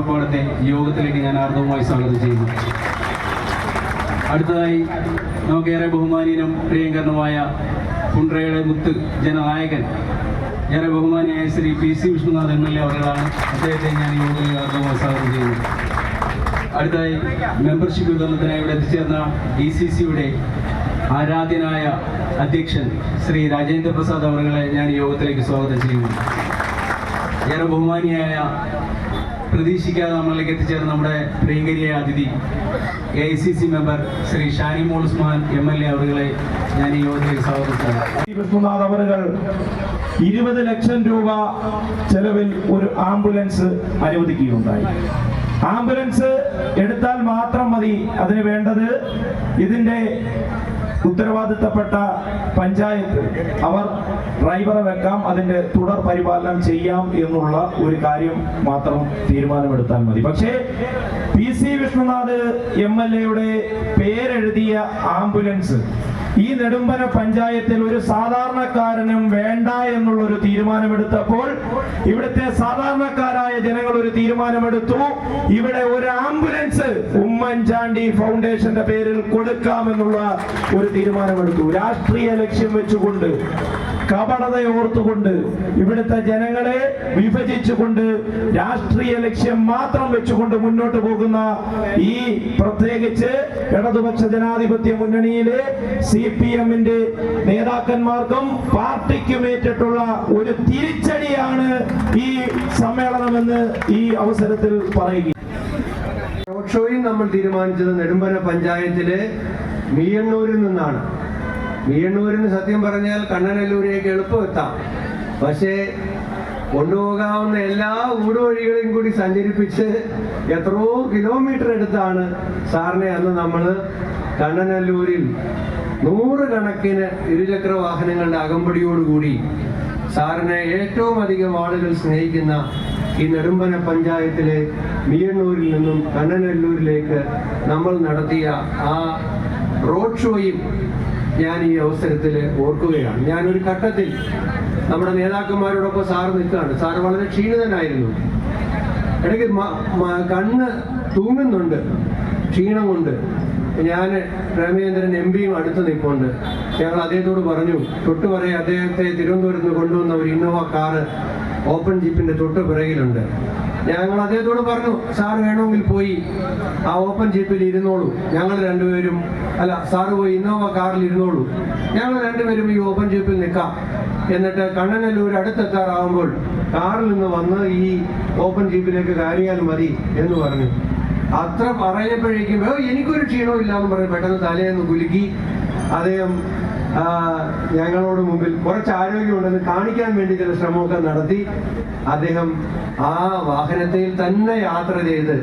വകുപ്പുകളുടെ യോഗത്തിലേക്ക് ഞാൻ ആർദ്രവുമായി സ്വാഗതം ചെയ്യുന്നു. അടുത്തതായി നമുക്കേറെ ബഹുമാനീയനും പ്രിയങ്കരനുമായ കുണ്ട്രയുടെ മുത്ത് ജനനായകൻ ഏറെ ബഹുമാനിയായ Shri P C Vishnunath M L A അവരുടെയാണ് അദ്ദേഹത്തെ ഞാൻ യോഗത്തിലേക്ക് ആർദ്രവുമായി സ്വാഗതം ചെയ്യുന്നു. അടുത്തതായി മെമ്പർഷിപ്പ് വിതരണത്തിനായി ഇവിടെ എത്തിച്ചേർന്ന ഡി സി സിയുടെ ആരാധ്യനായ അധ്യക്ഷൻ ശ്രീ രാജേന്ദ്ര പ്രസാദ് അവറുകളെ ഞാൻ യോഗത്തിലേക്ക് സ്വാഗതം ചെയ്യുന്നു. ഏറെ ബഹുമാനിയായ പ്രതീക്ഷിക്കാതെ നമ്മളിലേക്ക് എത്തിച്ചേർന്ന നമ്മുടെ പ്രിയങ്കരിയ അതിഥി A I C C member Shri Shanimol Usman M L A അവരുകളെ ഞാൻ ഈ യോഗത്തിൽ സ്വാഗതം ഇരുപത് ലക്ഷം രൂപ ചെലവിൽ ഒരു ആംബുലൻസ് അനുവദിക്കുകയുണ്ടായി. ആംബുലൻസ് എടുത്താൽ മാത്രം മതി അതിന് വേണ്ടത് ഇതിന്റെ ഉത്തരവാദിത്തപ്പെട്ട പഞ്ചായത്ത് അവർ ഡ്രൈവറെ വെക്കാം അതിന്റെ തുടർ പരിപാലനം ചെയ്യാം എന്നുള്ള ഒരു കാര്യം മാത്രം തീരുമാനമെടുത്താൽ മതി. പക്ഷേ P C Vishnunath M L എയുടെ പേരെഴുതിയ ആംബുലൻസ് ഈ നെടുമ്പന പഞ്ചായത്തിൽ ഒരു സാധാരണക്കാരനും വേണ്ട എന്നുള്ള ഒരു തീരുമാനമെടുത്തപ്പോൾ ഇവിടുത്തെ സാധാരണക്കാരായ ജനങ്ങൾ ഒരു തീരുമാനമെടുത്തു. ഇവിടെ ഒരു ആംബുലൻസ് ഉമ്മൻചാണ്ടി ഫൗണ്ടേഷന്റെ പേരിൽ കൊടുക്കാമെന്നുള്ള ഒരു തീരുമാനമെടുത്തു. രാഷ്ട്രീയ ലക്ഷ്യം വെച്ചുകൊണ്ട് കപടതയോർത്തുകൊണ്ട് ഇവിടുത്തെ ജനങ്ങളെ വിഭജിച്ചുകൊണ്ട് രാഷ്ട്രീയ ലക്ഷ്യം മാത്രം വെച്ചുകൊണ്ട് മുന്നോട്ട് പോകുന്ന ഈ പ്രത്യേകിച്ച് ഇടതുപക്ഷ ജനാധിപത്യ മുന്നണിയിലെ സി പി എമ്മിന്റെ നേതാക്കന്മാർക്കും പാർട്ടിക്കും ഏറ്റിട്ടുള്ള ഒരു തിരിച്ചടിയാണ് ഈ സമ്മേളനമെന്ന് ഈ അവസരത്തിൽ പറയുക റോഡ് നമ്മൾ തീരുമാനിച്ചത് നെടുമ്പന പഞ്ചായത്തിലെ മീയണ്ണൂരിൽ നിന്നാണ്. നിന്ന് സത്യം പറഞ്ഞാൽ കണ്ണനല്ലൂരിലേക്ക് എളുപ്പം എത്താം പക്ഷേ കൊണ്ടുപോകാവുന്ന എല്ലാ ഊടുവഴികളെയും കൂടി സഞ്ചരിപ്പിച്ച് എത്രയോ കിലോമീറ്റർ എടുത്താണ് സാറിനെ അന്ന് നമ്മൾ കണ്ണനല്ലൂരിൽ നൂറുകണക്കിന് ഇരുചക്ര വാഹനങ്ങളുടെ അകമ്പടിയോടുകൂടി സാറിനെ ഏറ്റവും അധികം ആളുകൾ സ്നേഹിക്കുന്ന ഈ നെടുമ്പന പഞ്ചായത്തിലെ മീയണ്ണൂരിൽ നിന്നും കണ്ണനല്ലൂരിലേക്ക് നമ്മൾ നടത്തിയ ആ റോഡ് ഷോയും ഞാൻ ഈ അവസരത്തിൽ ഓർക്കുകയാണ്. ഞാൻ ഒരു ഘട്ടത്തിൽ നമ്മുടെ നേതാക്കന്മാരോടൊപ്പം സാറ് നിൽക്കുകയാണ്. സാറ് വളരെ ക്ഷീണിതനായിരുന്നു. ഇടയ്ക്ക് കണ്ണ് തൂങ്ങുന്നുണ്ട്. ക്ഷീണം കൊണ്ട് ഞാൻ പ്രേമചന്ദ്രൻ എം പിയും അടുത്ത് നിൽപ്പുണ്ട്. ഞങ്ങൾ അദ്ദേഹത്തോട് പറഞ്ഞു തൊട്ട് പറയും അദ്ദേഹത്തെ തിരുവനന്തപുരത്ത് കൊണ്ടുവന്ന ഒരു ഇന്നോവ കാറ് ഓപ്പൺ ജീപ്പിന്റെ തൊട്ട് പിറകിലുണ്ട്. ഞങ്ങൾ അദ്ദേഹത്തോട് പറഞ്ഞു സാർ വേണമെങ്കിൽ പോയി ആ ഓപ്പൺ ജീപ്പിൽ ഇരുന്നോളൂ. ഞങ്ങൾ രണ്ടുപേരും അല്ല സാറ് പോയി ഇന്നോവ കാറിൽ ഇരുന്നോളൂ. ഞങ്ങൾ രണ്ടുപേരും ഈ ഓപ്പൺ ജീപ്പിൽ നിൽക്കാം. എന്നിട്ട് കണ്ണനല്ലൂർ അടുത്തെത്താറാവുമ്പോൾ കാറിൽ നിന്ന് വന്ന് ഈ ഓപ്പൺ ജീപ്പിലേക്ക് കയറിയാൽ മതി എന്ന് പറഞ്ഞു. അത്ര പറയപ്പോഴേക്കും "ഓ, എനിക്കൊരു ക്ഷീണവും ഇല്ല എന്ന് പറഞ്ഞ് പെട്ടെന്ന് തലേന്ന് കുലുക്കി അദ്ദേഹം ഞങ്ങളോട് മുമ്പിൽ കുറച്ച് ആരോഗ്യമുണ്ടെന്ന് കാണിക്കാൻ വേണ്ടി ചില ശ്രമമൊക്കെ നടത്തി. അദ്ദേഹം ആ വാഹനത്തിൽ തന്നെ യാത്ര ചെയ്ത്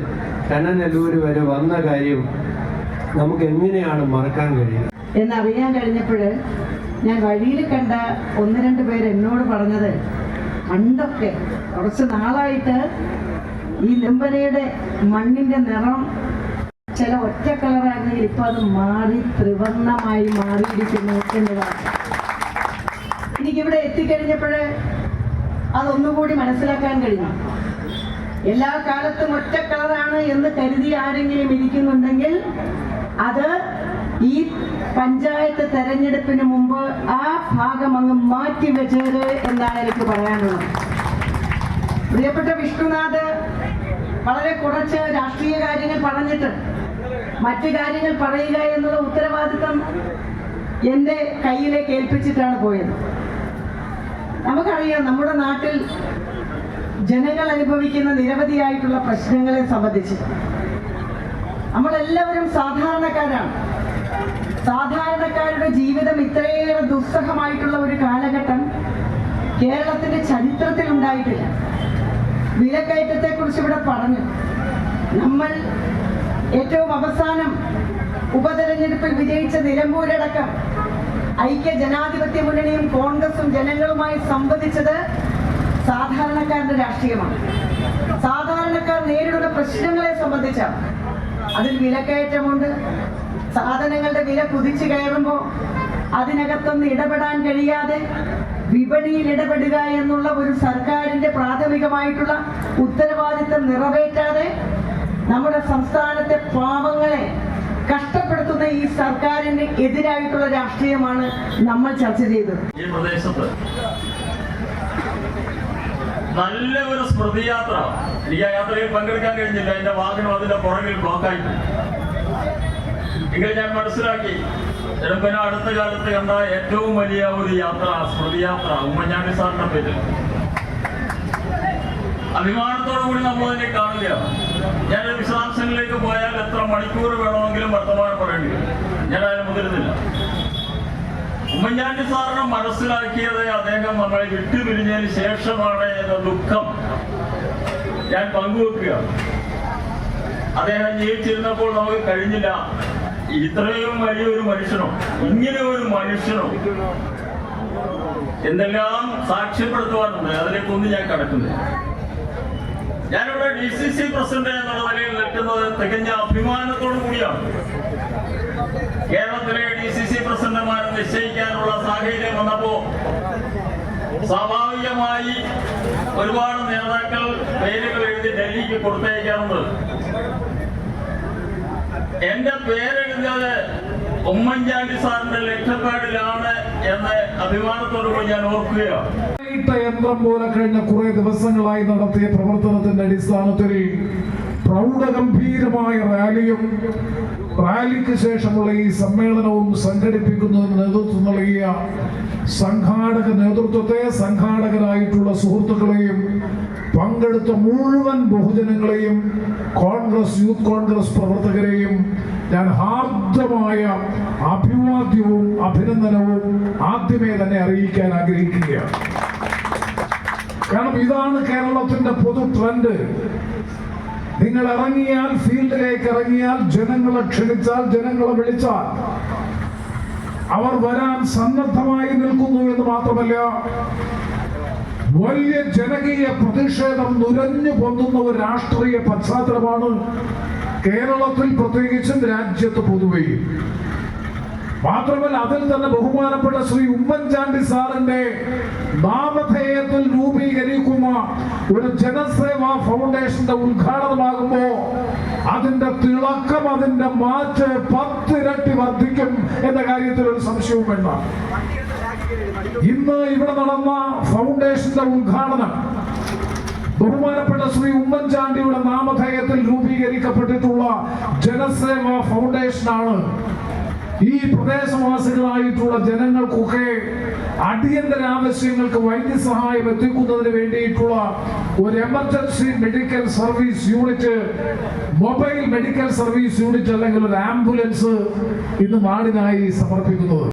കണ്ണനല്ലൂർ വരെ വന്ന കാര്യം നമുക്ക് എങ്ങനെയാണ് മറക്കാൻ കഴിയുക? എന്നറിയാൻ കഴിഞ്ഞപ്പോൾ ഞാൻ വഴിയിൽ കണ്ട ഒന്ന് രണ്ട് പേര് എന്നോട് പറഞ്ഞത് പണ്ടൊക്കെ കുറച്ച് നാളായിട്ട് ഈ നെമ്പനയുടെ മണ്ണിന്റെ നിറം ചില ഒറ്റ കളറായിരുന്നെങ്കിൽ ഇപ്പൊ അത് മാറി ത്രിവർണമായി മാറിയിരിക്കുന്നു എന്നതാണ്. എനിക്കിവിടെ എത്തിക്കഴിഞ്ഞപ്പോഴേ അതൊന്നുകൂടി മനസ്സിലാക്കാൻ കഴിഞ്ഞു. എല്ലാ കാലത്തും ഒറ്റ കളറാണ് എന്ന് കരുതി ആരെങ്കിലും ഇരിക്കുന്നുണ്ടെങ്കിൽ അത് ഈ പഞ്ചായത്ത് തെരഞ്ഞെടുപ്പിന് മുമ്പ് ആ ഭാഗം അങ്ങ് മാറ്റി വെച്ചത് എന്നാണ് എനിക്ക് പറയാനുള്ളത്. പ്രിയപ്പെട്ട വിഷ്ണുനാഥ് വളരെ കുറച്ച് രാഷ്ട്രീയ കാര്യങ്ങൾ പറഞ്ഞിട്ട് മറ്റു കാര്യങ്ങൾ പറയുക എന്നുള്ള ഉത്തരവാദിത്തം എന്റെ കയ്യിലേക്ക് ഏൽപ്പിച്ചിട്ടാണ് പോയത്. നമുക്കറിയാം നമ്മുടെ നാട്ടിൽ ജനങ്ങൾ അനുഭവിക്കുന്ന നിരവധിയായിട്ടുള്ള പ്രശ്നങ്ങളെ സംബന്ധിച്ച്. നമ്മളെല്ലാവരും സാധാരണക്കാരാണ്. സാധാരണക്കാരുടെ ജീവിതം ഇത്രയേറെ ദുസ്സഹമായിട്ടുള്ള ഒരു കാലഘട്ടം കേരളത്തിന്റെ ചരിത്രത്തിൽ ഉണ്ടായിട്ടില്ല. വിലക്കയറ്റത്തെ കുറിച്ച് ഇവിടെ പറഞ്ഞു. നമ്മൾ ഏറ്റവും അവസാനം ഉപതെരഞ്ഞെടുപ്പിൽ വിജയിച്ച നിലമ്പൂരടക്കം ഐക്യ ജനാധിപത്യ മുന്നണിയും കോൺഗ്രസും ജനങ്ങളുമായി സംവദിച്ചത് സാധാരണക്കാരുടെ രാഷ്ട്രീയമാണ്. സാധാരണക്കാർ നേരിടുന്ന പ്രശ്നങ്ങളെ സംബന്ധിച്ച അതിൽ വിലക്കയറ്റമുണ്ട്. സാധനങ്ങളുടെ വില കുതിച്ചു കയറുമ്പോൾ അതിനകത്തൊന്ന് ഇടപെടാൻ കഴിയാതെ വിപണിയിൽ ഇടപെടുക എന്നുള്ള ഒരു സർക്കാരിന്റെ പ്രാഥമികമായിട്ടുള്ള ഉത്തരവാദിത്തം നിറവേറ്റാതെ നമ്മുടെ സംസ്ഥാനത്തെ പാവങ്ങളെ കഷ്ടപ്പെടുത്തുന്ന ഈ സർക്കാരിന് എതിരായിട്ടുള്ള രാഷ്ട്രീയമാണ് നമ്മൾ ചർച്ച ചെയ്തത്. ഈ പ്രദേശത്ത് നല്ല ഒരു സ്മൃതി യാത്ര എനിക്ക് ആ യാത്രയിൽ പങ്കെടുക്കാൻ കഴിഞ്ഞില്ല. എന്റെ വാഹനം അതിന്റെ പുറകിൽ ബ്ലോക്കായി. എങ്കിൽ ഞാൻ മനസ്സിലാക്കി എളുപ്പന അടുത്ത കാലത്ത് കണ്ട ഏറ്റവും വലിയ ഒരു യാത്ര സ്മൃതി യാത്ര ഉമ്മൻചാണ്ടി സാറിന്റെ പേരിൽ. അഭിമാനത്തോടു കൂടി നമ്മൾ അതിനെ കാണില്ല ഞാൻ വിശദാംശങ്ങളിലേക്ക് പോയാൽ എത്ര മണിക്കൂർ വേണമെങ്കിലും വർത്തമാനം പറയേണ്ടി ഞാൻ അതിന് മുതിരുന്നില്ല. ഉമ്മൻചാണ്ടി സാറിനെ മനസ്സിലാക്കിയത് അദ്ദേഹം നമ്മളെ വിട്ടുപിരിഞ്ഞതിന് ശേഷമാണ് എന്ന ദുഃഖം ഞാൻ പങ്കുവെക്കുക അദ്ദേഹം ജീവിച്ചിരുന്നപ്പോൾ നമുക്ക് കഴിഞ്ഞില്ല. ഇത്രയും വലിയൊരു മനുഷ്യനോ ഇങ്ങനെ ഒരു മനുഷ്യനോ എന്തെല്ലാം സാക്ഷ്യപ്പെടുത്തുവാനുണ്ട്. അതിലേക്കൊന്നും ഞാൻ കടക്കുന്നില്ല. ഞാനിവിടെ ഡി സി സി പ്രസിഡന്റ് എന്നുള്ള നിലയിൽ നിൽക്കുന്നത് തികഞ്ഞ അഭിമാനത്തോടു കൂടിയാണ്. കേരളത്തിലെ ഡി സി സി പ്രസിഡന്റുമാരെ നിശ്ചയിക്കാനുള്ള സാഹചര്യം വന്നപ്പോ സ്വാഭാവികമായി ഒരുപാട് നേതാക്കൾ പേരുകൾ എഴുതി ഡൽഹിക്ക് കൊടുത്തയക്കാറുണ്ട്. എന്റെ പേരെഴുതിയത് ഉമ്മൻചാണ്ടി സാറിന്റെ ലക്ഷപ്പാടിലാണ് എന്ന് അഭിമാനത്തോടു കൂടി ഞാൻ ഓർക്കുകയാണ്. ഇട്ട യന്ത്രം പോലെ കഴിഞ്ഞ കുറെ ദിവസങ്ങളായി നടത്തിയ പ്രവർത്തനത്തിന്റെ അടിസ്ഥാനത്തിൽ പ്രൗഢഗംഭീരമായ റാലിയും റാലിക്ക് ശേഷമുള്ള ഈ സമ്മേളനവും സംഘടിപ്പിക്കുന്നതിന് നേതൃത്വം നൽകിയ സംഘാടക നേതൃത്വത്തെ സംഘാടകരായിട്ടുള്ള സുഹൃത്തുക്കളെയും പങ്കെടുത്ത മുഴുവൻ ബഹുജനങ്ങളെയും കോൺഗ്രസ് യൂത്ത് കോൺഗ്രസ് പ്രവർത്തകരെയും ഞാൻ ഹാർദമായ അഭിവാദ്യവും അഭിനന്ദനവും ആദ്യമേ തന്നെ അറിയിക്കാൻ ആഗ്രഹിക്കുകയാണ്. കാരണം ഇതാണ് കേരളത്തിന്റെ പൊതു ട്രെൻഡ് നിങ്ങൾ ഇറങ്ങിയാൽ ഫീൽഡിലേക്ക് ഇറങ്ങിയാൽ ജനങ്ങളെ ക്ഷണിച്ചാൽ ജനങ്ങളെ വിളിച്ചാൽ അവർ വരാൻ സന്നദ്ധമായി നിൽക്കുന്നു എന്ന് മാത്രമല്ല വലിയ ജനകീയ പ്രതിഷേധം നുരഞ്ഞു പൊന്തുന്ന ഒരു രാഷ്ട്രീയ പശ്ചാത്തലമാണ് കേരളത്തിൽ പ്രത്യേകിച്ചും രാജ്യത്ത് പൊതുവെയും മാത്രമല്ല അതിൽ തന്നെ ബഹുമാനപ്പെട്ട ശ്രീ ഉമ്മൻചാണ്ടി സാറിന്റെ നാമധേയത്തിൽ രൂപീകരിക്കുന്ന ഒരു ജനസേവാ ഫൗണ്ടേഷന്റെ ഉദ്ഘാടനമാകുമ്പോ അതിന്റെ തിളക്കം അതിന്റെ മാറ്റ് പത്തിരട്ടി വർദ്ധിക്കും എന്ന കാര്യത്തിൽ ഒരു സംശയവും വേണ്ട. ഇന്ന് ഇവിടെ നടന്ന ഫൗണ്ടേഷന്റെ ഉദ്ഘാടനം ബഹുമാനപ്പെട്ട ശ്രീ ഉമ്മൻചാണ്ടിയുടെ നാമധേയത്തിൽ രൂപീകരിക്കപ്പെട്ടിട്ടുള്ള ജനസേവാ ഫൗണ്ടേഷനാണ് ഈ പ്രദേശവാസികളായിട്ടുള്ള ജനങ്ങൾക്കൊക്കെ അടിയന്തര ആവശ്യങ്ങൾക്ക് വൈദ്യസഹായം എത്തിക്കുന്നതിന് വേണ്ടിയിട്ടുള്ള ഒരു emergency medical service unit mobile medical service unit അല്ലെങ്കിൽ ഒരു ആംബുലൻസ് ഇന്ന് നാടിനായി സമർപ്പിക്കുന്നത്.